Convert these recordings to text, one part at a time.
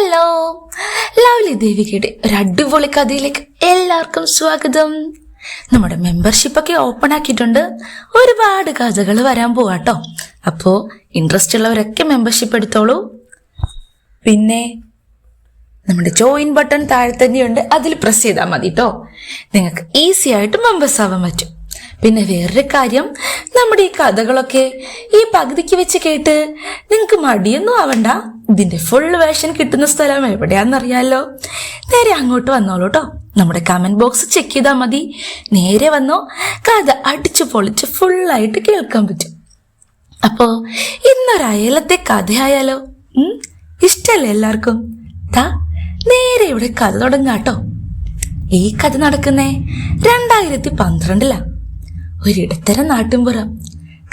Hello. Lovely ദേവികയുടെ ഒരു അടിപൊളി കഥയിലേക്ക് എല്ലാവർക്കും സ്വാഗതം. നമ്മുടെ മെമ്പർഷിപ്പൊക്കെ ഓപ്പൺ ആക്കിയിട്ടുണ്ട്. ഒരുപാട് കഥകൾ വരാൻ പോവാട്ടോ അപ്പോ ഇൻട്രസ്റ്റ് ഉള്ളവരൊക്കെ മെമ്പർഷിപ്പ് എടുത്തോളൂ. പിന്നെ നമ്മുടെ ജോയിൻ ബട്ടൺ താഴെ തന്നെയുണ്ട്. അതിൽ പ്രസ് ചെയ്താൽ മതി കേട്ടോ നിങ്ങൾക്ക് ഈസി ആയിട്ട് മെമ്പേഴ്സ് ആവാൻ പറ്റും. പിന്നെ വേറൊരു കാര്യം നമ്മുടെ ഈ കഥകളൊക്കെ ഈ പകുതിക്ക് വെച്ച് കേട്ട് നിങ്ങൾക്ക് മടിയൊന്നും ആവണ്ട. ഇതിന്റെ ഫുൾ വേഷൻ കിട്ടുന്ന സ്ഥലം എവിടെയാണെന്നറിയാലോ? നേരെ അങ്ങോട്ട് വന്നോളൂ കേട്ടോ നമ്മുടെ കമന്റ് ബോക്സ് ചെക്ക് ചെയ്താൽ മതി. നേരെ വന്നോ. കഥ അടിച്ചു പൊളിച്ച് ഫുള്ളായിട്ട് കേൾക്കാൻ പറ്റും. അപ്പോ ഇന്നൊരു അയലത്തെ കഥയായാലോ? ഇഷ്ടല്ലേ എല്ലാവർക്കും? താ നേരെ ഇവിടെ കഥ തുടങ്ങാട്ടോ ഈ കഥ നടക്കുന്നേ രണ്ടായിരത്തി പന്ത്രണ്ടിലാ ഒരിടത്തരം നാട്ടിൻപുറം.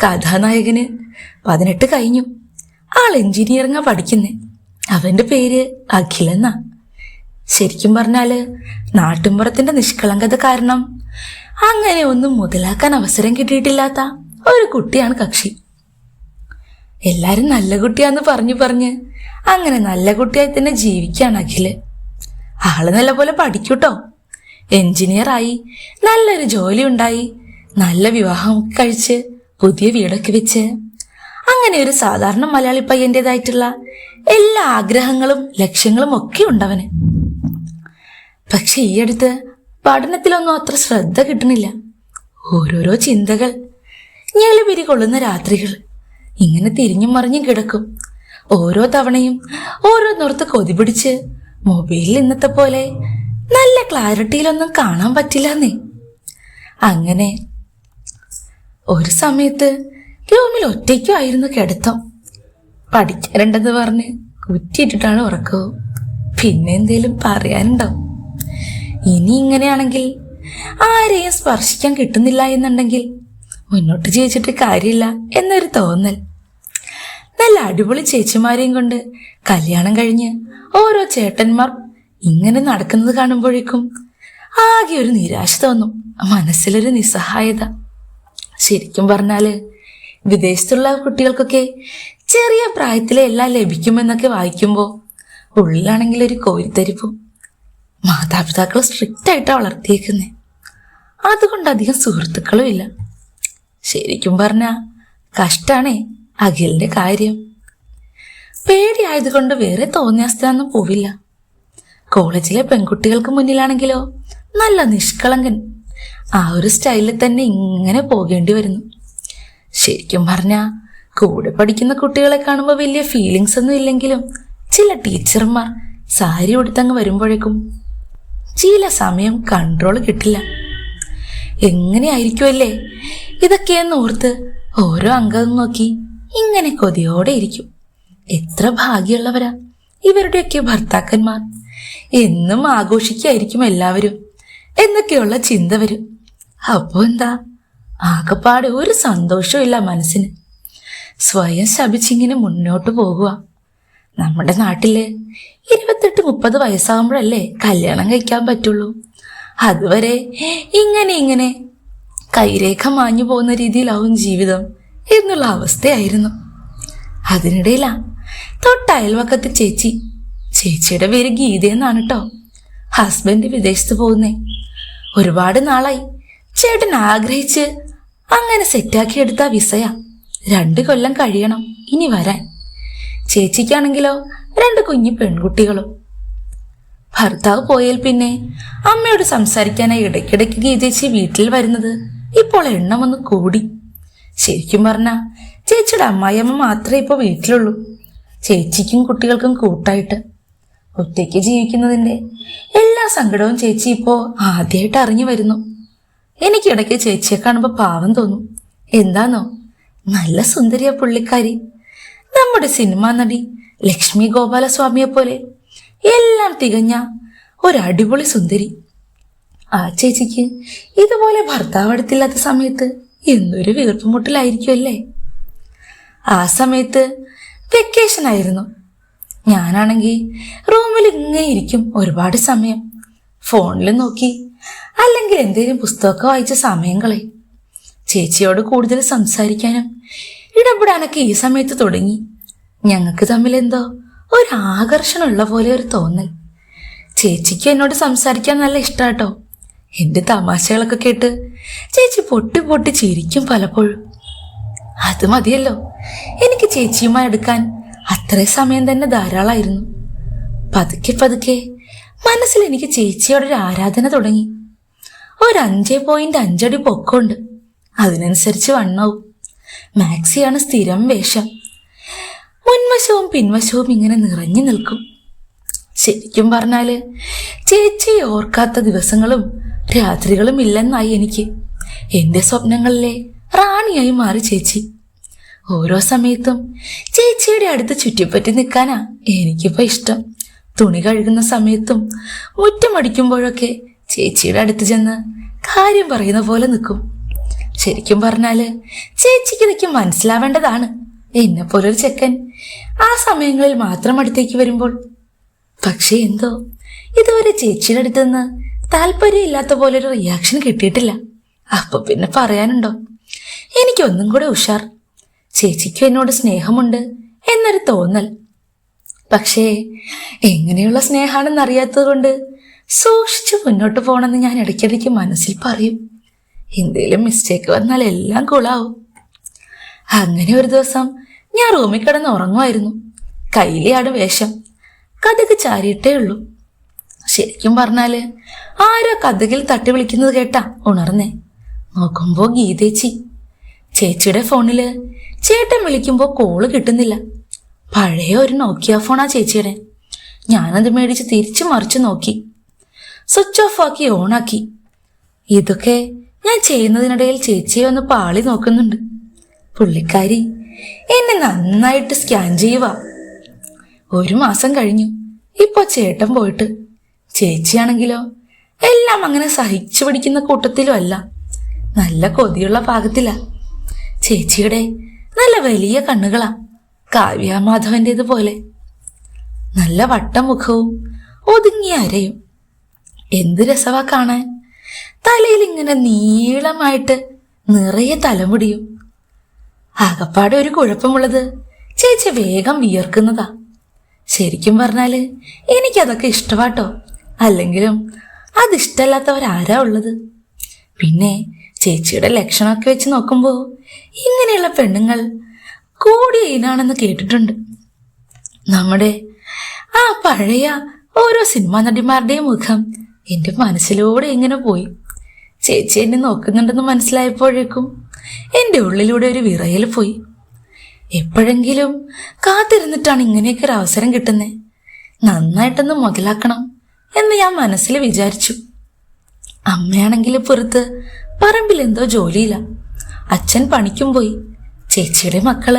കഥാനായകന് പതിനെട്ട് കഴിഞ്ഞു. ആൾ എഞ്ചിനീയറിംഗാ പഠിക്കുന്നേ. അവന്റെ പേര് അഖിലെന്നാ ശരിക്കും പറഞ്ഞാൽ നാട്ടിൻപുറത്തിന്റെ നിഷ്കളങ്കത കാരണം അങ്ങനെ ഒന്നും മുതലാക്കാൻ അവസരം കിട്ടിയിട്ടില്ലാത്ത ഒരു കുട്ടിയാണ് കക്ഷി. എല്ലാരും നല്ല കുട്ടിയാന്ന് പറഞ്ഞു പറഞ്ഞ് അങ്ങനെ നല്ല കുട്ടിയായി തന്നെ ജീവിക്കാണ് അഖിൽ ആൾ നല്ല പോലെ പഠിക്കൂട്ടോ. എഞ്ചിനീയറായി നല്ലൊരു ജോലി ഉണ്ടായി നല്ല വിവാഹം കഴിച്ച് പുതിയ വീടൊക്കെ വെച്ച് അങ്ങനെ ഒരു സാധാരണ മലയാളി പയ്യന്റേതായിട്ടുള്ള എല്ലാ ആഗ്രഹങ്ങളും ലക്ഷ്യങ്ങളും ഒക്കെ ഉണ്ടവന്. പക്ഷെ ഈ അടുത്ത് പഠനത്തിലൊന്നും അത്ര ശ്രദ്ധ കിട്ടണില്ല. ഓരോരോ ചിന്തകൾ ഞെളിപിരി കൊള്ളുന്ന രാത്രികൾ ഇങ്ങനെ തിരിഞ്ഞും മറിഞ്ഞും കിടക്കും. ഓരോ തവണയും ഓരോ നിർത്ത് കൊതി പിടിച്ച് മൊബൈലിൽ ഇന്നത്തെ പോലെ നല്ല ക്ലാരിറ്റിയിലൊന്നും കാണാൻ പറ്റില്ലെന്നേ. അങ്ങനെ ഒരു സമയത്ത് റൂമിൽ ഒറ്റയ്ക്കുമായിരുന്നു കിടത്തം. പഠിക്കാറുണ്ടെന്ന് പറഞ്ഞ് കുറ്റിയിട്ടിട്ടാണ് ഉറക്കവും പിന്നെ എന്തേലും പറയാനുണ്ടാവും ഇനി ഇങ്ങനെയാണെങ്കിൽ ആരെയും സ്പർശിക്കാൻ കിട്ടുന്നില്ല എന്നുണ്ടെങ്കിൽ മുന്നോട്ട് ജീവിച്ചിട്ട് കാര്യമില്ല എന്നൊരു തോന്നൽ. നല്ല അടിപൊളി ചേച്ചിമാരെയും കൊണ്ട് കല്യാണം കഴിഞ്ഞ് ഓരോ ചേട്ടന്മാർ ഇങ്ങനെ നടക്കുന്നത് കാണുമ്പോഴേക്കും ആകെ ഒരു നിരാശ തോന്നും. മനസ്സിലൊരു നിസ്സഹായത. ശരിക്കും പറഞ്ഞാൽ വിദേശത്തുള്ള കുട്ടികൾക്കൊക്കെ ചെറിയ പ്രായത്തിലെ എല്ലാം ലഭിക്കുമെന്നൊക്കെ വായിക്കുമ്പോൾ ഉള്ളിലാണെങ്കിൽ ഒരു കോരിത്തരിപ്പും. മാതാപിതാക്കൾ സ്ട്രിക്റ്റ് ആയിട്ടാണ് വളർത്തിയേക്കുന്നത് അതുകൊണ്ട് അധികം സുഹൃത്തുക്കളും ഇല്ല. ശരിക്കും പറഞ്ഞാൽ കഷ്ടാണേ അഖിലിന്റെ കാര്യം. പേടിയായതുകൊണ്ട് വേറെ തോന്നിയാസ്ഥാനൊന്നും പോവില്ല. കോളേജിലെ പെൺകുട്ടികൾക്ക് മുന്നിലാണെങ്കിലോ നല്ല നിഷ്കളങ്കൻ. ആ ഒരു സ്റ്റൈലിൽ തന്നെ ഇങ്ങനെ പോകേണ്ടി വരുന്നു. ശരിക്കും പറഞ്ഞ കൂടെ പഠിക്കുന്ന കുട്ടികളെ കാണുമ്പോൾ വലിയ ഫീലിങ്സ് ഒന്നും ഇല്ലെങ്കിലും ചില ടീച്ചർമാർ സാരി ഉടുത്തങ്ങ് വരുമ്പോഴേക്കും ചില സമയം കൺട്രോൾ കിട്ടില്ല. എങ്ങനെയായിരിക്കുമല്ലേ ഇതൊക്കെയെന്ന് ഓർത്ത് ഓരോ അംഗം നോക്കി ഇങ്ങനെ കൊതിയോടെ ഇരിക്കും. എത്ര ഭാഗ്യമുള്ളവരാ. ഇവരുടെയൊക്കെ ഭർത്താക്കന്മാർ. എന്നും ആഘോഷിക്കായിരിക്കും എല്ലാവരും. എന്നൊക്കെയുള്ള ചിന്ത വരും. അപ്പോ എന്താ? ആകപ്പാടെ ഒരു സന്തോഷവും ഇല്ല മനസ്സിന്. സ്വയം ശപിച്ചിങ്ങനെ മുന്നോട്ട് പോകുക നമ്മുടെ നാട്ടിൽ ഇരുപത്തെട്ട് മുപ്പത് വയസ്സാകുമ്പോഴല്ലേ കല്യാണം കഴിക്കാൻ പറ്റുള്ളൂ. അതുവരെ ഇങ്ങനെ ഇങ്ങനെ കൈരേഖ മാഞ്ഞു പോകുന്ന രീതിയിലാവും ജീവിതം എന്നുള്ള അവസ്ഥയായിരുന്നു. അതിനിടയിലാ തൊട്ട അയൽവക്കത്തെ ചേച്ചി. ചേച്ചിയുടെ പേര് ഗീതയെന്നാണ് കേട്ടോ ഹസ്ബൻഡ് വിദേശത്ത് പോകുന്നേ. ഒരുപാട് നാളായി. ചേട്ടൻ ആഗ്രഹിച്ച് അങ്ങനെ സെറ്റാക്കിയെടുത്ത വിസയ രണ്ടു കൊല്ലം കഴിയണം ഇനി വരാൻ. ചേച്ചിക്കാണെങ്കിലോ രണ്ട് കുഞ്ഞു പെൺകുട്ടികളും. ഭർത്താവ് പോയാൽ പിന്നെ അമ്മയോട് സംസാരിക്കാനായി ഇടയ്ക്കിടയ്ക്ക് ഗീതേച്ചി വീട്ടിൽ വരുന്നത് ഇപ്പോൾ എണ്ണം ഒന്ന് കൂടി. ശരിക്കും പറഞ്ഞ ചേച്ചിയുടെ അമ്മായിയമ്മ മാത്രമേ ഇപ്പോൾ വീട്ടിലുള്ളൂ. ചേച്ചിക്കും കുട്ടികൾക്കും കൂട്ടായിട്ട്. ഒറ്റയ്ക്ക് ജീവിക്കുന്നതിന്റെ എല്ലാ സങ്കടവും ചേച്ചി ഇപ്പോ ആദ്യമായിട്ട് അറിഞ്ഞു വരുന്നു. എനിക്കിടയ്ക്ക് ചേച്ചിയെ കാണുമ്പോൾ പാവം തോന്നും. എന്താണോ നല്ല സുന്ദരിയ പുള്ളിക്കാരി. നമ്മുടെ സിനിമാ നടി ലക്ഷ്മി ഗോപാലസ്വാമിയെ പോലെ എല്ലാം തികഞ്ഞ ഒരു അടിപൊളി സുന്ദരി. ആ ചേച്ചിക്ക് ഇതുപോലെ ഭർത്താവ് അടുത്തില്ലാത്ത സമയത്ത് എന്തൊരു വീർപ്പുമുട്ടലായിരിക്കുമല്ലേ ആ സമയത്ത് വെക്കേഷൻ ആയിരുന്നു. ഞാനാണെങ്കിൽ റൂമിൽ ഇങ്ങനെ ഇരിക്കും ഒരുപാട് സമയം. ഫോണിൽ നോക്കി അല്ലെങ്കിൽ എന്തെങ്കിലും പുസ്തകമൊക്കെ വായിച്ച സമയം കളയും. ചേച്ചിയോട് കൂടുതൽ സംസാരിക്കാനും ഇടപെടാനൊക്കെ ഈ സമയത്ത് തുടങ്ങി. ഞങ്ങൾക്ക് തമ്മിൽ എന്തോ ഒരു ആകർഷണമുള്ള പോലെ ഒരു തോന്നൽ. ചേച്ചിക്ക് എന്നോട് സംസാരിക്കാൻ നല്ല ഇഷ്ടാട്ടോ. എന്റെ തമാശകളൊക്കെ കേട്ട് ചേച്ചി പൊട്ടി പൊട്ടി ചിരിക്കും പലപ്പോഴും. അത് മതിയല്ലോ. എനിക്ക് ചേച്ചിയുമായി എടുക്കാൻ അത്ര സമയം തന്നെ ധാരാളമായിരുന്നു പതുക്കെ പതുക്കെ മനസ്സിൽ എനിക്ക് ചേച്ചിയോടൊരു ആരാധന തുടങ്ങി. ഒരു അഞ്ചേ പോയിന്റ് അഞ്ചടി പൊക്കമുണ്ട്. അതിനനുസരിച്ച് വണ്ണവും. മാക്സിയാണ് സ്ഥിരം വേഷം. മുൻവശവും പിൻവശവും ഇങ്ങനെ നിറഞ്ഞു നിൽക്കും. ശരിക്കും പറഞ്ഞാൽ ചേച്ചി ഓർക്കാത്ത ദിവസങ്ങളും രാത്രികളും ഇല്ലെന്നായി എനിക്ക്. എന്റെ സ്വപ്നങ്ങളിലെ റാണിയായി മാറി ചേച്ചി. ഓരോ സമയത്തും ചേച്ചിയുടെ അടുത്ത് ചുറ്റിപ്പറ്റി നിൽക്കാനാ എനിക്കിപ്പോ ഇഷ്ടം. തുണി കഴുകുന്ന സമയത്തും മുറ്റമടിക്കുമ്പോഴൊക്കെ ചേച്ചിയുടെ അടുത്ത് ചെന്ന് കാര്യം പറയുന്ന പോലെ നിൽക്കും. ശരിക്കും പറഞ്ഞാൽ ചേച്ചിക്ക് ഇതൊക്കെ മനസ്സിലാവേണ്ടതാണ്. എന്നെ പോലൊരു ചെക്കൻ ആ സമയങ്ങളിൽ മാത്രം അടുത്തേക്ക് വരുമ്പോൾ. പക്ഷേ എന്തോ ഇതുവരെ ചേച്ചിയുടെ അടുത്ത് നിന്ന് താല്പര്യമില്ലാത്ത ഒരു റിയാക്ഷൻ കിട്ടിയിട്ടില്ല. അപ്പൊ പിന്നെ പറയാനുണ്ടോ? എനിക്കൊന്നും കൂടെ ഉഷാർ. ചേച്ചിക്കും എന്നോട് സ്നേഹമുണ്ട് എന്നൊരു തോന്നൽ. പക്ഷേ എങ്ങനെയുള്ള സ്നേഹാണെന്ന് അറിയാത്തത് കൊണ്ട് സൂക്ഷിച്ച് മുന്നോട്ട് പോകണമെന്ന് ഞാൻ ഇടയ്ക്കിടയ്ക്ക് മനസ്സിൽ പറയും. എന്തെങ്കിലും മിസ്റ്റേക്ക് വന്നാൽ എല്ലാം കുളാവും അങ്ങനെ ഒരു ദിവസം ഞാൻ റൂമിൽ കിടന്ന് ഉറങ്ങുമായിരുന്നു. കയ്യിലെയാണ് വേഷം. കഥക് ചാരിയിട്ടേ ഉള്ളൂ. ശരിക്കും പറഞ്ഞാൽ ആരോ കഥകിൽ തട്ടി വിളിക്കുന്നത് കേട്ടാ ഉണർന്നേ. നോക്കുമ്പോ ഗീതേച്ചി. ചേച്ചിയുടെ ഫോണിൽ ചേട്ടൻ വിളിക്കുമ്പോ കോൾ കിട്ടുന്നില്ല. പഴയ ഒരു നോക്കിയ ഫോണാ ചേച്ചിയുടെ. ഞാനത് മേടിച്ച് തിരിച്ചു മറിച്ച് നോക്കി. സ്വിച്ച് ഓഫ് ആക്കി ഓണാക്കി. ഇതൊക്കെ ഞാൻ ചെയ്യുന്നതിനിടയിൽ ചേച്ചിയെ ഒന്ന് പാളി നോക്കുന്നുണ്ട്. പുള്ളിക്കാരി എന്നെ നന്നായിട്ട് സ്കാൻ ചെയ്യുക ഒരു മാസം കഴിഞ്ഞു. ഇപ്പൊ ചേട്ടൻ പോയിട്ട്. ചേച്ചിയാണെങ്കിലോ എല്ലാം അങ്ങനെ സഹിച്ചു പിടിക്കുന്ന കൂട്ടത്തിലും അല്ല. നല്ല കൊതിയുള്ള പാകത്തില. ചേച്ചിയുടെ നല്ല വലിയ കണ്ണുകളാ. കാവ്യാമാധവന്റേത് പോലെ നല്ല വട്ടമുഖവും ഒതുങ്ങിയ അരയും. എന്ത് രസവാ കാണാൻ? തലയിൽ ഇങ്ങനെ നീളമായിട്ട് നിറയെ തലമുടിയും. ആകപ്പാടെ ഒരു കുഴപ്പമുള്ളത് ചേച്ചി വേഗം വിയർക്കുന്നതാ. ശരിക്കും പറഞ്ഞാൽ എനിക്കതൊക്കെ ഇഷ്ടമാട്ടോ അല്ലെങ്കിലും അതിഷ്ടമല്ലാത്തവരാരാ ഉള്ളത്? പിന്നെ ചേച്ചിയുടെ ലക്ഷണമൊക്കെ വെച്ച് നോക്കുമ്പോൾ ഇങ്ങനെയുള്ള പെണ്ണുങ്ങൾ കൂടിയ ഇനാണെന്ന് കേട്ടിട്ടുണ്ട്. നമ്മുടെ ആ പഴയ ഓരോ സിനിമാ നടിമാരുടെയും മുഖം എന്റെ മനസ്സിലൂടെ ഇങ്ങനെ പോയി. ചേച്ചി എന്നെ നോക്കുന്നുണ്ടെന്ന് മനസ്സിലായപ്പോഴേക്കും എന്റെ ഉള്ളിലൂടെ ഒരു വിറയൽ പോയി. എപ്പോഴെങ്കിലും കാത്തിരുന്നിട്ടാണ് ഇങ്ങനെയൊക്കെ ഒരു അവസരം കിട്ടുന്നത് നന്നായിട്ടൊന്ന് മുതലാക്കണം എന്ന് ഞാൻ മനസ്സിൽ വിചാരിച്ചു. അമ്മയാണെങ്കിൽ പുറത്ത് പറമ്പിൽ എന്തോ ജോലിയില്ല. അച്ഛൻ പണിക്കും പോയി. ചേച്ചിയുടെ മക്കൾ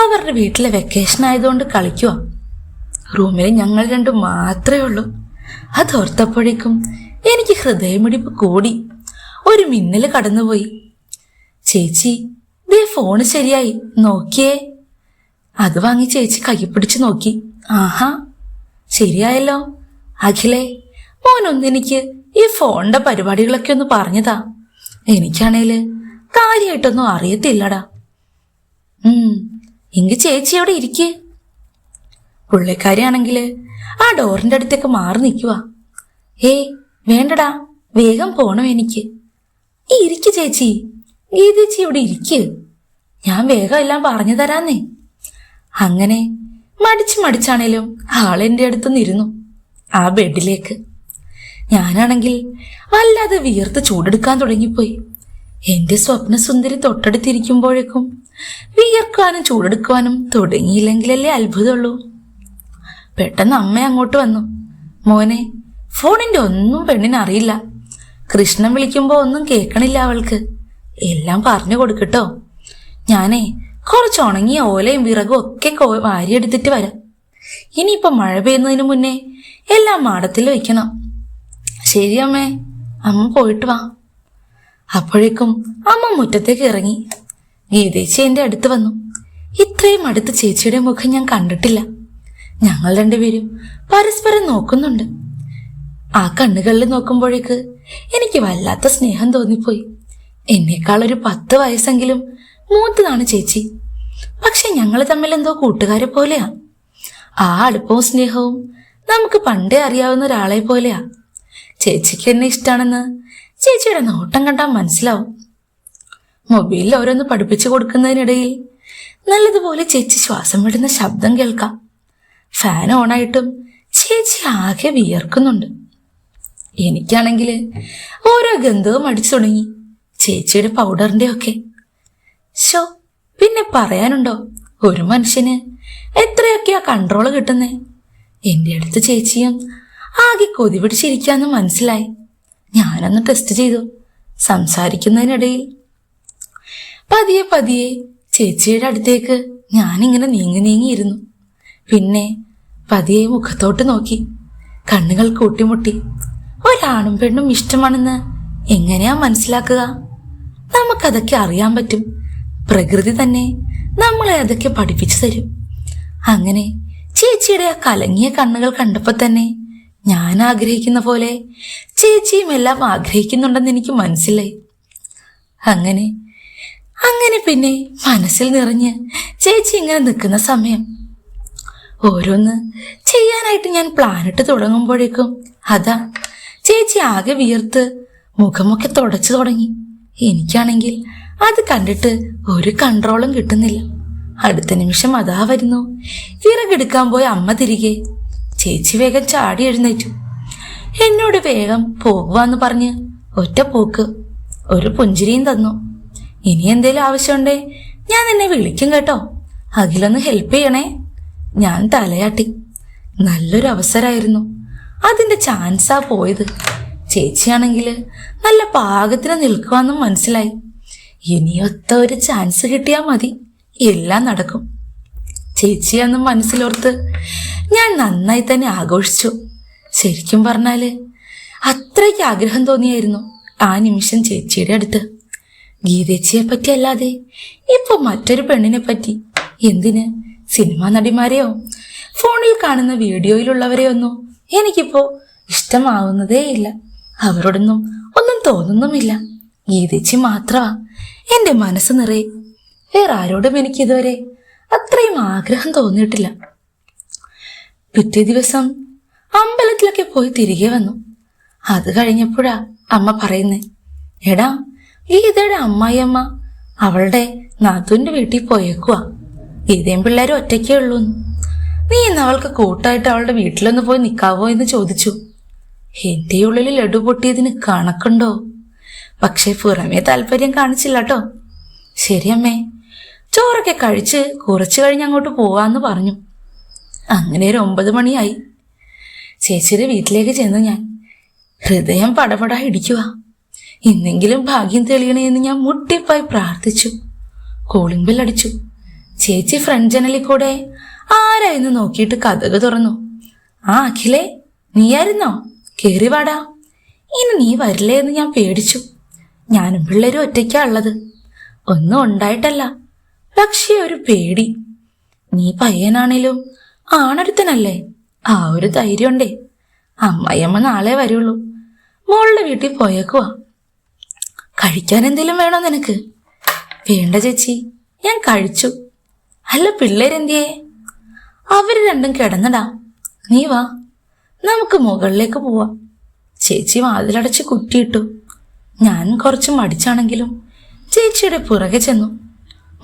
അവരുടെ വീട്ടിലെ വെക്കേഷൻ ആയതുകൊണ്ട് കളിക്കുക റൂമിൽ ഞങ്ങൾ രണ്ടും മാത്രമേ ഉള്ളൂ. അതോർത്തപ്പോഴേക്കും എനിക്ക് ഹൃദയമിടിപ്പ് കൂടി. ഒരു മിന്നൽ കടന്നുപോയി. ചേച്ചി ദേ ഫോണ് ശരിയായി. നോക്കിയേ. അത് വാങ്ങി ചേച്ചി കൈ പിടിച്ച് നോക്കി. ആഹാ ശരിയായല്ലോ. അഖിലേ മോനൊന്നെനിക്ക് ഈ ഫോണിന്റെ പരിപാടികളൊക്കെ ഒന്ന് പറഞ്ഞതാ. എനിക്കാണേൽ കാര്യമായിട്ടൊന്നും അറിയത്തില്ലടാ. ഉം എങ്കി ചേച്ചി അവിടെ ഇരിക്കേ. പുള്ളിക്കാരിയാണെങ്കിൽ ആ ഡോറിന്റെ അടുത്തേക്ക് മാറി നിൽക്കുക ഏയ് വേണ്ടടാ വേഗം പോണം എനിക്ക്. ഈ ഇരിക്ക് ചേച്ചി. ഗീതേച്ചി ഇവിടെ ഇരിക്ക്. ഞാൻ വേഗം എല്ലാം പറഞ്ഞു തരാന്നേ. അങ്ങനെ മടിച്ച് മടിച്ചാണേലും ആളെന്റെ അടുത്തുനിന്നിരുന്നു ആ ബെഡിലേക്ക്. ഞാനാണെങ്കിൽ വല്ലാതെ വിയർത്ത് ചൂടെടുക്കാൻ തുടങ്ങിപ്പോയി. എന്റെ സ്വപ്നസുന്ദരി തൊട്ടടുത്തിരിക്കുമ്പോഴേക്കും വിയർക്കാനും ചൂടെടുക്കുവാനും തുടങ്ങിയില്ലെങ്കിലല്ലേ അത്ഭുതമുള്ളൂ. പെട്ടെന്ന് അമ്മ അങ്ങോട്ട് വന്നു. മോനെ ഫോണിന്റെ ഒന്നും പെണ്ണിനറിയില്ല കൃഷ്ണൻ വിളിക്കുമ്പോ ഒന്നും കേൾക്കണില്ല അവൾക്ക്. എല്ലാം പറഞ്ഞു കൊടുക്കട്ടോ. ഞാനേ കുറച്ച് ഉണങ്ങിയ ഓലയും വിറകും ഒക്കെ വാരിയെടുത്തിട്ട് വരാം. ഇനിയിപ്പോ മഴ പെയ്യുന്നതിന് മുന്നേ എല്ലാം മാടത്തിൽ വെക്കണം. ശരി അമ്മേ അമ്മ പോയിട്ട് വാ. അപ്പോഴേക്കും അമ്മ മുറ്റത്തേക്ക് ഇറങ്ങി. ഗീതേച്ചി എന്റെ അടുത്ത് വന്നു. ഇത്രയും അടുത്ത് ചേച്ചിയുടെ മുഖം ഞാൻ കണ്ടിട്ടില്ല. ഞങ്ങൾ രണ്ടുപേരും പരസ്പരം നോക്കുന്നുണ്ട്. ആ കണ്ണുകളിൽ നോക്കുമ്പോഴേക്ക് എനിക്ക് വല്ലാത്ത സ്നേഹം തോന്നിപ്പോയി. എന്നേക്കാൾ ഒരു പത്ത് വയസ്സെങ്കിലും മൂത്തതാണ് ചേച്ചി. പക്ഷെ ഞങ്ങൾ തമ്മിൽ എന്തോ കൂട്ടുകാരെ പോലെയാ. ആ അടുപ്പവും സ്നേഹവും നമുക്ക് പണ്ടേ അറിയാവുന്ന ഒരാളെ പോലെയാ. ചേച്ചിക്ക് എന്നെ ഇഷ്ടമാണെന്ന് ചേച്ചിയുടെ നോട്ടം കണ്ടാൽ മനസ്സിലാവും. മൊബൈലിൽ ഓരോന്ന് പഠിപ്പിച്ചു കൊടുക്കുന്നതിനിടയിൽ നല്ലതുപോലെ ചേച്ചി ശ്വാസം വിടുന്ന ശബ്ദം കേൾക്കാം. ഫാൻ ഓണായിട്ടും ചേച്ചി ആകെ വിയർക്കുന്നുണ്ട്. എനിക്കാണെങ്കിൽ ഓരോ ഗന്ധവും അടിച്ചു തുടങ്ങി. ചേച്ചിയുടെ പൗഡറിന്റെ ഒക്കെ ഷോ പിന്നെ പറയാനുണ്ടോ? ഒരു മനുഷ്യന് എത്രയൊക്കെയാ കൺട്രോൾ കിട്ടുന്നേ? എന്റെ അടുത്ത് ചേച്ചിയും ആകെ കൊതി പിടിച്ചിരിക്കാന്ന് മനസ്സിലായി. ഞാനൊന്ന് ടെസ്റ്റ് ചെയ്തു. സംസാരിക്കുന്നതിനിടയിൽ പതിയെ പതിയെ ചേച്ചിയുടെ അടുത്തേക്ക് ഞാനിങ്ങനെ നീങ്ങി നീങ്ങിയിരുന്നു. പിന്നെ പതിയെ മുഖത്തോട്ട് നോക്കി. കണ്ണുകൾ കൂട്ടിമുട്ടി. ഒരാണും പെണ്ണും ഇഷ്ടമാണെന്ന് എങ്ങനെയാ മനസ്സിലാക്കുക? നമുക്കതൊക്കെ അറിയാൻ പറ്റും. പ്രകൃതി തന്നെ നമ്മളെ അതൊക്കെ പഠിപ്പിച്ചു തരും. അങ്ങനെ ചേച്ചിയുടെ ആ കലങ്ങിയ കണ്ണുകൾ കണ്ടപ്പോൾ തന്നെ ഞാൻ ആഗ്രഹിക്കുന്ന പോലെ ചേച്ചിയും എല്ലാം ആഗ്രഹിക്കുന്നുണ്ടെന്ന് എനിക്ക് മനസ്സിലായി. അങ്ങനെ അങ്ങനെ പിന്നെ മനസ്സിൽ നിറഞ്ഞ് ചേച്ചി ഇങ്ങനെ നിൽക്കുന്ന സമയം ഓരോന്ന് ചെയ്യാനായിട്ട് ഞാൻ പ്ലാനിട്ട് തുടങ്ങുമ്പോഴേക്കും അതാ ചേച്ചി ആകെ വിയർത്ത് മുഖമൊക്കെ തുടച്ചു തുടങ്ങി. എനിക്കാണെങ്കിൽ അത് കണ്ടിട്ട് ഒരു കൺട്രോളും കിട്ടുന്നില്ല. അടുത്ത നിമിഷം അതാ വരുന്നു. വിറകെടുക്കാൻ പോയ അമ്മ തിരികെ. ചേച്ചി വേഗം ചാടി എഴുന്നേറ്റു. എന്നോട് വേഗം പോകുവാന്ന് പറഞ്ഞ് ഒറ്റ പോക്ക് ഒരു പുഞ്ചിരിയും തന്നു. ഇനി എന്തേലും ആവശ്യമുണ്ടേ ഞാൻ നിന്നെ വിളിക്കും കേട്ടോ. അഖിലൊന്ന് ഹെൽപ്പ് ചെയ്യണേ. ഞാൻ തലയാട്ടി. നല്ലൊരു അവസരമായിരുന്നു അതിന്റെ ചാൻസാ പോയത്. ചേച്ചിയാണെങ്കിൽ നല്ല പാകത്തിന് നിൽക്കുവാന്നും മനസ്സിലായി. ഇനിയൊത്ത ഒരു ചാൻസ് കിട്ടിയാൽ മതി. എല്ലാം നടക്കും. ചേച്ചിയാന്നും മനസ്സിലോർത്ത് ഞാൻ നന്നായി തന്നെ ആഘോഷിച്ചു. ശരിക്കും പറഞ്ഞാൽ അത്രയ്ക്ക് ആഗ്രഹം തോന്നിയായിരുന്നു ആ നിമിഷം ചേച്ചിയുടെ അടുത്ത്. ഗീതേച്ചിയെ പറ്റി അല്ലാതെ ഇപ്പൊ മറ്റൊരു പെണ്ണിനെ പറ്റി എന്തിന് സിനിമാ നടിമാരെയോ? ഫോണിൽ കാണുന്ന വീഡിയോയിലുള്ളവരെയൊന്നും ഇഷ്ടമാവുന്നതേ ഇല്ല. അവരോടൊന്നും ഒന്നും തോന്നുന്നുമില്ല. ഗീതച്ചി മാത്രമാ എന്റെ മനസ്സ് നിറയെ. വേറെ ആരോടും എനിക്കിതുവരെ അത്രയും ആഗ്രഹം തോന്നിയിട്ടില്ല. പിറ്റേ ദിവസം അമ്പലത്തിലൊക്കെ പോയി തിരികെ വന്നു. അത് കഴിഞ്ഞപ്പോഴാ അമ്മ പറയുന്നേ എടാ ഗീതയുടെ അമ്മായിയമ്മ അവളുടെ നാഥുവിന്റെ വീട്ടിൽ പോയേക്കുവാ. ഗീതയും പിള്ളേരും ഒറ്റയ്ക്കേ ഉള്ളൂ. നീ ഇന്ന് അവൾക്ക് കൂട്ടായിട്ട് അവളുടെ വീട്ടിലൊന്ന് പോയി നിൽക്കാവോ എന്ന് ചോദിച്ചു. എന്റെ ഉള്ളിൽ ലഡു പൊട്ടിയതിന് കണക്കുണ്ടോ? പക്ഷെ പുറമേ താല്പര്യം കാണിച്ചില്ല കേട്ടോ ശരിയമ്മേ ചോറൊക്കെ കഴിച്ച് കുറച്ചു കഴിഞ്ഞ് അങ്ങോട്ട് പോവാന്ന് പറഞ്ഞു. അങ്ങനെ ഒരു ഒമ്പത് മണിയായി. ചേച്ചിയുടെ വീട്ടിലേക്ക് ചെന്നു ഞാൻ. ഹൃദയം പടപടാ ഇടിക്കുക ഇന്നെങ്കിലും ഭാഗ്യം തെളിയണേ എന്ന് ഞാൻ മുട്ടിപ്പായി പ്രാർത്ഥിച്ചു. കോളിംഗ് ബെൽ അടിച്ചു. ചേച്ചി ഫ്രണ്ട് ജനലിൽ കൂടെ ആരായിരുന്നു നോക്കിയിട്ട് കഥക് തുറന്നു. ആ അഖിലേ നീയായിരുന്നോ? കേറി വാടാ. ഇനി നീ വരില്ലേ എന്ന് ഞാൻ പേടിച്ചു. ഞാനും പിള്ളേരും ഒറ്റയ്ക്കാ ഉള്ളത്. ഒന്നും ഉണ്ടായിട്ടല്ല. പക്ഷേ ഒരു പേടി. നീ പയ്യനാണേലും ആണൊരുത്തനല്ലേ? ആ ഒരു ധൈര്യമുണ്ടേ അമ്മയമ്മ നാളെ വരുള്ളൂ. മോളുടെ വീട്ടിൽ പോയേക്കുവാ. കഴിക്കാൻ എന്തെങ്കിലും വേണോ നിനക്ക്? വേണ്ട ചേച്ചി ഞാൻ കഴിച്ചു. അല്ല പിള്ളേരെന്തിയേ? അവർ രണ്ടും കിടന്നടാ നീ വാ. നമുക്ക് മുകളിലേക്ക് പോവാം. ചേച്ചി വാതിലടച്ച് കുട്ടിയിട്ടു ഞാൻ കുറച്ച് മടിച്ചാണെങ്കിലും ചേച്ചിയുടെ പുറകെ ചെന്നു.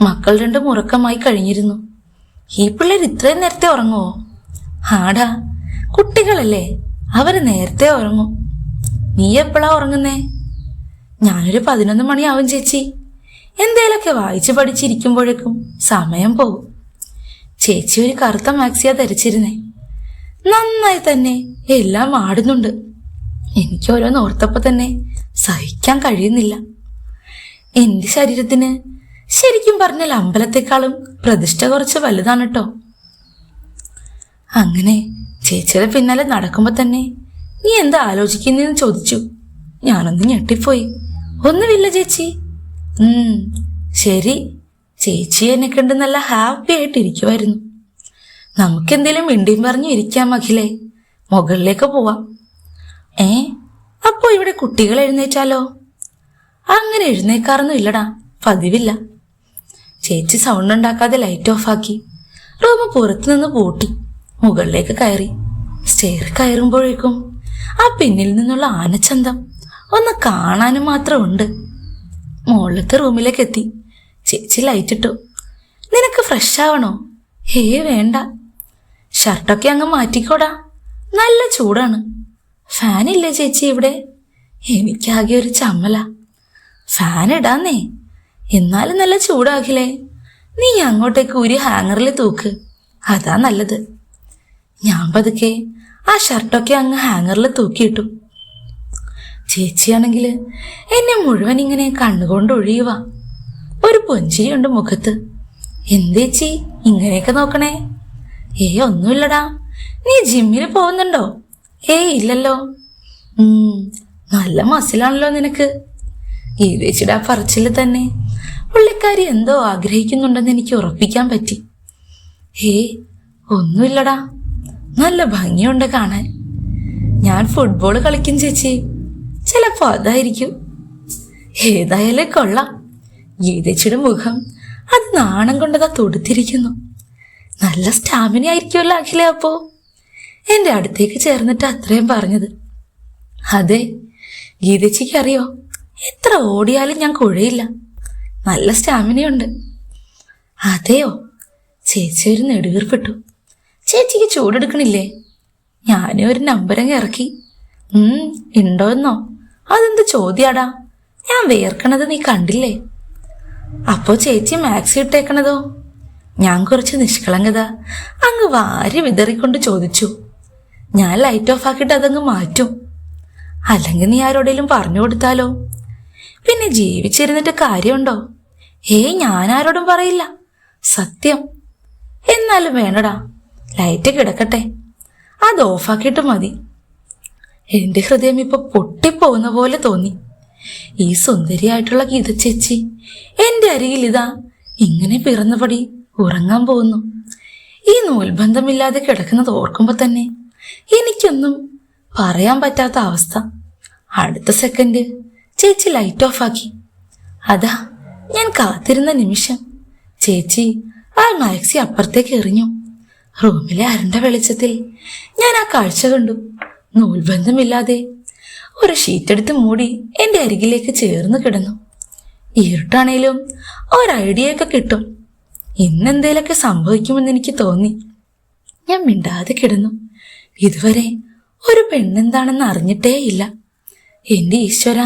മക്കൾ രണ്ടും ഉറക്കമായി കഴിഞ്ഞിരുന്നു. ഈ പിള്ളേർ ഇത്രയും നേരത്തെ ഉറങ്ങുവോ? ആടാ കുട്ടികളല്ലേ. അവർ നേരത്തെ ഉറങ്ങും. നീ എപ്പോഴാ ഉറങ്ങുന്നേ? ഞാനൊരു പതിനൊന്ന് മണിയാവും ചേച്ചി. എന്തേലൊക്കെ വായിച്ചു പഠിച്ചിരിക്കുമ്പോഴേക്കും സമയം പോകും. ചേച്ചി ഒരു കറുത്ത മാക്സിയാ ധരിച്ചിരുന്നേ. നന്നായി തന്നെ എല്ലാം ആടുന്നുണ്ട്. എനിക്ക് ഓരോന്ന് ഓർത്തപ്പോ തന്നെ സഹിക്കാൻ കഴിയുന്നില്ല. എന്റെ ശരീരത്തിന് ശരിക്കും പറഞ്ഞാൽ അമ്പലത്തെക്കാളും പ്രതിഷ്ഠ കുറച്ച് വലുതാണ് കേട്ടോ അങ്ങനെ ചേച്ചിയുടെ പിന്നാലെ നടക്കുമ്പോ തന്നെ നീ എന്താ ആലോചിക്കുന്നതെന്ന് ചോദിച്ചു. ഞാനൊന്ന് ഞെട്ടിപ്പോയി. ഒന്നുമില്ല ചേച്ചി. ശരി. ചേച്ചി എന്നെ കണ്ട് നല്ല ഹാപ്പി ആയിട്ട് ഇരിക്കുമായിരുന്നു നമുക്കെന്തേലും മിണ്ടിയും പറഞ്ഞു ഇരിക്കാം അഖിലേ. മുകളിലേക്ക് പോവാം. ഏ? അപ്പോ ഇവിടെ കുട്ടികൾ എഴുന്നേറ്റാലോ? അങ്ങനെ എഴുന്നേക്കാറൊന്നും ഇല്ലടാ. പതിവില്ല. ചേച്ചി സൗണ്ട് ഉണ്ടാക്കാതെ ലൈറ്റ് ഓഫ് ആക്കി. റൂം പുറത്തു നിന്ന് പൂട്ടി. മുകളിലേക്ക് കയറി. സ്റ്റെയർ കയറുമ്പോഴേക്കും ആ പിന്നിൽ നിന്നുള്ള ആനച്ചന്തം ഒന്ന് കാണാനും മാത്രമുണ്ട്. മുകളിലത്തെ റൂമിലേക്ക് എത്തി ചേച്ചി ലൈറ്റ് ഇട്ടു നിനക്ക് ഫ്രഷ് ആവണോ ഹേ വേണ്ട. ഷർട്ടൊക്കെ അങ്ങ് മാറ്റിക്കോടാ. നല്ല ചൂടാണ്. ഫാനില്ലേ ചേച്ചി ഇവിടെ? എനിക്കാകെ ഒരു ചമ്മല. ഫാൻ ഇടാന്നേ. എന്നാലും നല്ല ചൂടാകില്ലേ. നീ അങ്ങോട്ടേക്ക് ഒരു ഹാങ്ങറിൽ തൂക്ക്. അതാ നല്ലത്. ഞാൻ പതുക്കെ ആ ഷർട്ടൊക്കെ അങ്ങ് ഹാങ്ങറിൽ തൂക്കിയിട്ടു. ചേച്ചിയാണെങ്കിൽ എന്നെ മുഴുവൻ ഇങ്ങനെ കണ്ണുകൊണ്ട് ഒഴിയുക ഒരു പൊഞ്ചിരിയുണ്ട് മുഖത്ത്. എന്തേച്ചി ഇങ്ങനെയൊക്കെ നോക്കണേ? ഏ ഒന്നുമില്ലടാ. നീ ജിമ്മിൽ പോകുന്നുണ്ടോ? ഏ ഇല്ലല്ലോ. നല്ല മസിലാണല്ലോ നിനക്ക്. ഈ വെച്ചിടാ പറച്ചിൽ തന്നെ പുള്ളിക്കാരി എന്തോ ആഗ്രഹിക്കുന്നുണ്ടെന്ന് എനിക്ക് ഉറപ്പിക്കാൻ പറ്റി. ഏ ഒന്നുമില്ലടാ. നല്ല ഭംഗിയുണ്ട് കാണാൻ. ഞാൻ ഫുട്ബോൾ കളിക്കും ചേച്ചി. ചിലപ്പോ അതായിരിക്കും. ഏതായാലും കൊള്ളാം. ഗീതച്ചിയുടെ മുഖം അത് നാണം കൊണ്ടതാ തൊടുത്തിരിക്കുന്നു. നല്ല സ്റ്റാമിന ആയിരിക്കുമല്ലോ അഖില അപ്പോ. എന്റെ അടുത്തേക്ക് ചേർന്നിട്ട് അത്രയും പറഞ്ഞത്. അതെ ഗീതച്ചിക്ക് അറിയോ എത്ര ഓടിയാലും ഞാൻ കുഴയില്ല. നല്ല സ്റ്റാമിനയുണ്ട്. അതെയോ? ചേച്ചി ഒരു നെടുവീർപ്പെട്ടു. ചേച്ചിക്ക് ചൂടെടുക്കണില്ലേ? ഞാനും ഒരു നമ്പരങ്ങ് ഇറക്കി. ഉം ഉണ്ടോ എന്നോ അതെന്ത് ചോദ്യാടാ? ഞാൻ വേർക്കണത് നീ കണ്ടില്ലേ? അപ്പോ ചേച്ചി മാക്സി ഇട്ടേക്കണതോ? ഞാൻ കുറച്ച് നിഷ്കളങ്കത അങ്ങ് വാരി വിതറിക്കൊണ്ട് ചോദിച്ചു. ഞാൻ ലൈറ്റ് ഓഫ് ആക്കിയിട്ട് അതങ്ങ് മാറ്റും. അല്ലെങ്കിൽ നീ ആരോടേലും പറഞ്ഞു കൊടുത്താലോ? പിന്നെ ജീവിച്ചിരുന്നിട്ട് കാര്യമുണ്ടോ? ഏയ് ഞാൻ ആരോടും പറയില്ല. സത്യം. എന്നാലും വേണടാ. ലൈറ്റ് കിടക്കട്ടെ. അത് ഓഫാക്കിയിട്ട് മതി. എന്റെ ഹൃദയം ഇപ്പൊ പൊട്ടിപ്പോകുന്ന പോലെ തോന്നി. ഈ സുന്ദരിയായിട്ടുള്ള ഗീത ചേച്ചി എന്റെ അരികിൽ ഇതാ ഇങ്ങനെ പിറന്നപടി ഉറങ്ങാൻ പോകുന്നു. ഈ നൂൽബന്ധമില്ലാതെ കിടക്കുന്നത് ഓർക്കുമ്പോ തന്നെ എനിക്കൊന്നും പറയാൻ പറ്റാത്ത അവസ്ഥ. അടുത്ത സെക്കൻഡ് ചേച്ചി ലൈറ്റ് ഓഫ് ആക്കി. അതാ ഞാൻ കാത്തിരുന്ന നിമിഷം ചേച്ചി ആ മാക്സി അപ്പുറത്തേക്ക് എറിഞ്ഞു. റൂമിലെ അരണ്ട വെളിച്ചത്തിൽ ഞാൻ ആ കാഴ്ച കണ്ടു. നൂൽബന്ധമില്ലാതെ ഒരു ഷീറ്റെടുത്ത് മൂടി എന്റെ അരികിലേക്ക് ചേർന്ന് കിടന്നു. ഇരുട്ടാണേലും ഒരു ഐഡിയ ഒക്കെ കിട്ടും. ഇന്നെന്തേലൊക്കെ സംഭവിക്കുമെന്ന് എനിക്ക് തോന്നി. ഞാൻ മിണ്ടാതെ കിടന്നു. ഇതുവരെ ഒരു പെണ്ണെന്താണെന്ന് അറിഞ്ഞിട്ടേ ഇല്ല എന്റെ ഈശ്വര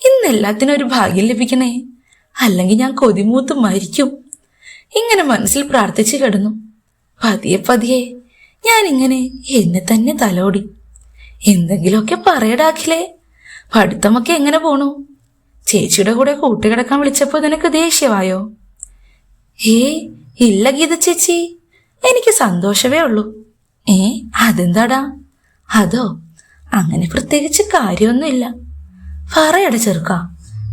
ഇന്നെല്ലാത്തിനും ഒരു ഭാഗ്യം ലഭിക്കണേ. അല്ലെങ്കിൽ ഞാൻ കൊതിമൂത്ത് മരിക്കും. ഇങ്ങനെ മനസ്സിൽ പ്രാർത്ഥിച്ചു കിടന്നു. പതിയെ പതിയെ ഞാനിങ്ങനെ എന്നെ തന്നെ തലോടി. എന്തെങ്കിലുമൊക്കെ പറയടാക്കില്ലേ പഠിത്തമൊക്കെ എങ്ങനെ പോണു? ചേച്ചിയുടെ കൂടെ കൂട്ടുകിടക്കാൻ വിളിച്ചപ്പോൾ നിനക്ക് ദേഷ്യമായോ? ഏ ഇല്ല ഗീത ചേച്ചി. എനിക്ക് സന്തോഷമേ ഉള്ളൂ. ഏ അതെന്താടാ? അതോ അങ്ങനെ പ്രത്യേകിച്ച് കാര്യമൊന്നുമില്ല. പറയട ചെറുക്ക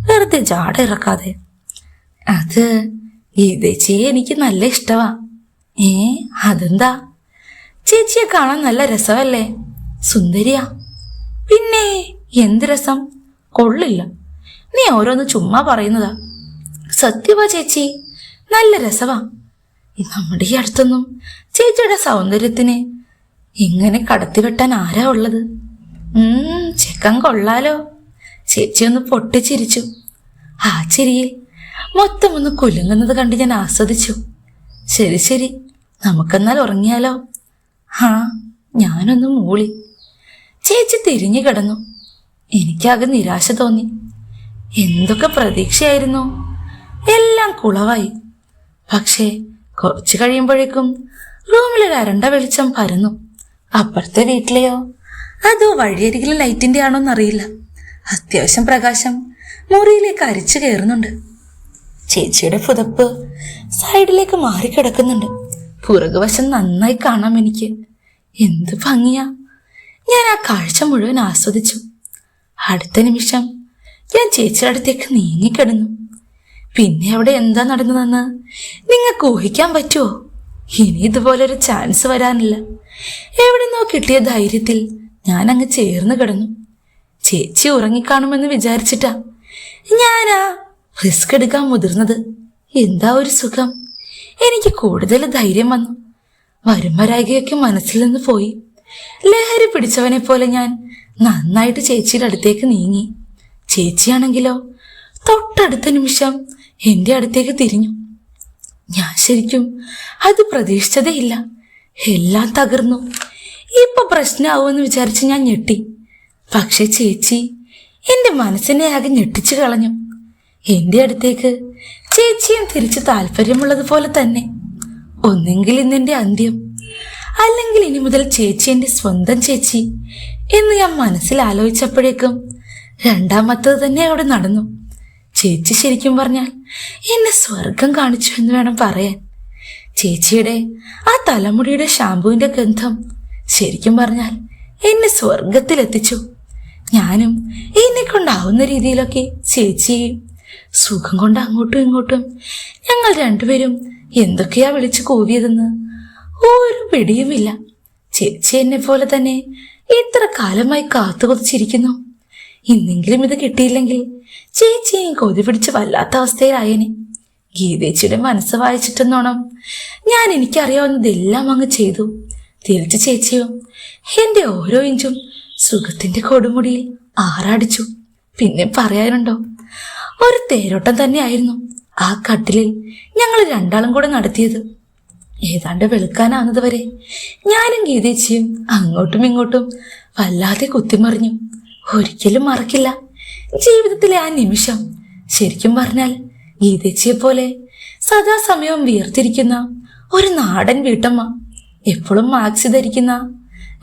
വെറുതെ ജാട ഇറക്കാതെ. അത് ഗീതേച്ചിയെ എനിക്ക് നല്ല ഇഷ്ടമാ ഏ അതെന്താ? ചേച്ചിയെ കാണാൻ നല്ല രസമല്ലേ? സുന്ദരിയാ. പിന്നെ എന്ത് രസം? കൊള്ളില്ല. നീ ഓരോന്ന് ചുമ്മാ പറയുന്നതാ. സത്യവാ ചേച്ചി. നല്ല രസവാ. നമ്മുടെ ഈ അടുത്തൊന്നും ചേച്ചിയുടെ സൗന്ദര്യത്തിന് ഇങ്ങനെ കടത്തിവെട്ടാൻ ആരാ ഉള്ളത്? ചെക്കൻ കൊള്ളാലോ. ചേച്ചി ഒന്ന് പൊട്ടിച്ചിരിച്ചു. ആ ചിരിയിൽ മൊത്തം ഒന്ന് കുലുങ്ങുന്നത് കണ്ട് ഞാൻ ആസ്വദിച്ചു. ശരി ശരി. നമുക്കെന്നാൽ ഉറങ്ങിയാലോ? ആ ഞാനൊന്ന് മൂളി. ചേച്ചി തിരിഞ്ഞു കിടന്നു. എനിക്കാകെ നിരാശ തോന്നി. എന്തൊക്കെ പ്രതീക്ഷയായിരുന്നു. എല്ലാം കുളവായി. പക്ഷേ കുറച്ചു കഴിയുമ്പോഴേക്കും റൂമിലൊരു അരണ്ട വെളിച്ചം പരന്നു. അപ്പുറത്തെ വീട്ടിലെയോ? അതോ വഴിയരികിലെ ലൈറ്റിന്റെ ആണോന്നറിയില്ല അത്യാവശ്യം പ്രകാശം മുറിയിലേക്ക് അരിച്ചു കയറുന്നുണ്ട്. ചേച്ചിയുടെ പുതപ്പ് സൈഡിലേക്ക് മാറിക്കിടക്കുന്നുണ്ട്. പുറകുവശം നന്നായി കാണാം എനിക്ക്. എന്ത് ഭംഗിയാ. ഞാൻ ആ കാഴ്ച മുഴുവൻ ആസ്വദിച്ചു. അടുത്ത നിമിഷം ഞാൻ ചേച്ചിയുടെ അടുത്തേക്ക് നീങ്ങിക്കിടന്നു. പിന്നെ അവിടെ എന്താ നടന്നതെന്ന് നിങ്ങൾക്ക് ഊഹിക്കാൻ പറ്റുമോ? ഇനി ഇതുപോലൊരു ചാൻസ് വരാനില്ല. എവിടുന്നോ കിട്ടിയ ധൈര്യത്തിൽ ഞാൻ അങ്ങ് ചേർന്ന് കിടന്നു. ചേച്ചി ഉറങ്ങിക്കാണുമെന്ന് വിചാരിച്ചിട്ടാ ഞാനാ റിസ്ക് എടുക്കാൻ മുതിർന്നത്. എന്താ ഒരു സുഖം? എനിക്ക് കൂടുതൽ ധൈര്യം വന്നു. വരുമരായികയൊക്കെ മനസ്സിൽ നിന്ന് പോയി. ലഹരി പിടിച്ചവനെ പോലെ ഞാൻ. നന്നായിട്ട് ചേച്ചിയുടെ അടുത്തേക്ക് നീങ്ങി. ചേച്ചിയാണെങ്കിലോ? തൊട്ടടുത്ത നിമിഷം എന്റെ അടുത്തേക്ക് തിരിഞ്ഞു. ഞാൻ ശരിക്കും അത് പ്രതീക്ഷിച്ചതേയില്ല. എല്ലാം തകർന്നു. ഇപ്പൊ പ്രശ്നമാവുമെന്ന് വിചാരിച്ച് ഞാൻ ഞെട്ടി. പക്ഷെ ചേച്ചി എന്റെ മനസ്സിനെ ആകെ ഞെട്ടിച്ചു കളഞ്ഞു. എന്റെ അടുത്തേക്ക് ചേച്ചിയും തിരിച്ച് താല്പര്യമുള്ളതുപോലെ തന്നെ. ഒന്നെങ്കിൽ ഇന്നെന്റെ അന്ത്യം. അല്ലെങ്കിൽ ഇനി മുതൽ ചേച്ചി എന്റെ സ്വന്തം ചേച്ചി എന്ന് ഞാൻ മനസ്സിൽ ആലോചിച്ചപ്പോഴേക്കും രണ്ടാമത്തത് തന്നെ അവിടെ നടന്നു. ചേച്ചി ശരിക്കും പറഞ്ഞാൽ എന്നെ സ്വർഗം കാണിച്ചു എന്ന് വേണം പറയാൻ. ചേച്ചിയുടെ ആ തലമുടിയുടെ ഷാമ്പുവിന്റെ ഗന്ധം ശരിക്കും പറഞ്ഞാൽ എന്നെ സ്വർഗത്തിലെത്തിച്ചു. ഞാനും എന്നെ കൊണ്ടാവുന്ന രീതിയിലൊക്കെ ചേച്ചിയെയും സുഖം കൊണ്ട് അങ്ങോട്ടും ഇങ്ങോട്ടും ഞങ്ങൾ രണ്ടുപേരും എന്തൊക്കെയാ വിളിച്ചു കൂവിയതെന്ന് ഒരു പിടിയുമില്ല. ചേച്ചി എന്നെ പോലെ തന്നെ എത്ര കാലമായി കാത്തുകൊതിച്ചിരിക്കുന്നു ഇന്നെങ്കിലും ഇത് കിട്ടിയില്ലെങ്കിൽ ചേച്ചിയും കൊതി പിടിച്ച് വല്ലാത്ത അവസ്ഥയിലായേനെ. ഗീതേച്ചിയുടെ മനസ്സ് വായിച്ചിട്ടെന്നോണം ഞാൻ എനിക്കറിയാവുന്നതെല്ലാം അങ്ങ് ചെയ്തു. തിരിച്ചു ചേച്ചിയോ എന്റെ ഓരോ ഇഞ്ചും സുഖത്തിന്റെ കൊടുമുടിയിൽ ആറാടിച്ചു. പിന്നെ പറയാനുണ്ടോ? ഒരു തേരോട്ടം തന്നെയായിരുന്നു ആ കട്ടിലിൽ ഞങ്ങൾ രണ്ടാളും കൂടെ നടത്തിയത്. ഏതാണ്ട് വെളുക്കാനാകുന്നത് വരെ ഞാനും ഗീതേച്ചിയും അങ്ങോട്ടും ഇങ്ങോട്ടും വല്ലാതെ കുത്തിമറിഞ്ഞു. ഒരിക്കലും മറക്കില്ല. ജീവിതത്തിലെ ആ നിമിഷം ശരിക്കും പറഞ്ഞാൽ ഗീതേച്ചിയെ പോലെ സദാസമയവും വീർത്തിരിക്കുന്ന ഒരു നാടൻ വീട്ടമ്മ എപ്പോഴും മാക്സി ധരിക്കുന്ന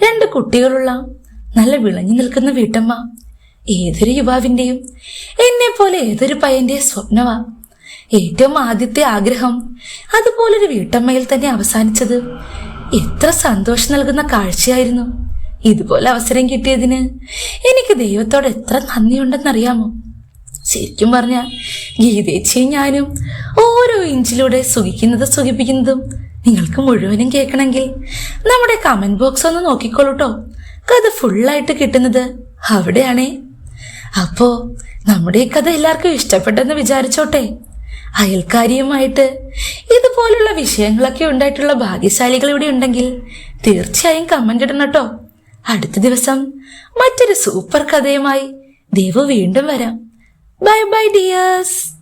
രണ്ട് കുട്ടികളുള്ള നല്ല വിളഞ്ഞു നിൽക്കുന്ന വീട്ടമ്മ ഏതൊരു യുവാവിന്റെയും എന്നെ പോലെ ഏതൊരു പയ്യന്റെയും സ്വപ്നമാ. ഏറ്റവും ആദ്യത്തെ ആഗ്രഹം അതുപോലൊരു വീട്ടമ്മയിൽ തന്നെ അവസാനിച്ചത്. എത്ര സന്തോഷം നൽകുന്ന കാഴ്ചയായിരുന്നു. ഇതുപോലെ അവസരം കിട്ടിയതിന് എനിക്ക് ദൈവത്തോട് എത്ര നന്ദിയുണ്ടെന്നറിയാമോ? ശരിക്കും പറഞ്ഞ ഗീതേച്ചിയും ഞാനും ഓരോ ഇഞ്ചിലൂടെ സുഖിക്കുന്നത് സുഖിപ്പിക്കുന്നതും നിങ്ങൾക്ക് മുഴുവനും കേൾക്കണമെങ്കിൽ നമ്മുടെ കമന്റ് ബോക്സ് ഒന്ന് നോക്കിക്കോളൂട്ടോ. കഥ ഫുള്ളായിട്ട് കിട്ടുന്നത് അവിടെയാണേ. അപ്പോ നമ്മുടെ ഈ കഥ എല്ലാവർക്കും ഇഷ്ടപ്പെട്ടെന്ന് വിചാരിച്ചോട്ടെ. അയൽക്കാരിയുമായിട്ട് ഇതുപോലുള്ള വിഷയങ്ങളൊക്കെ ഉണ്ടായിട്ടുള്ള ഭാഗ്യശാലികൾ ഇവിടെ ഉണ്ടെങ്കിൽ തീർച്ചയായും കമന്റ് ഇടണം കേട്ടോ. അടുത്ത ദിവസം മറ്റൊരു സൂപ്പർ കഥയുമായി ദേവു വീണ്ടും വരാം. Bye bye dears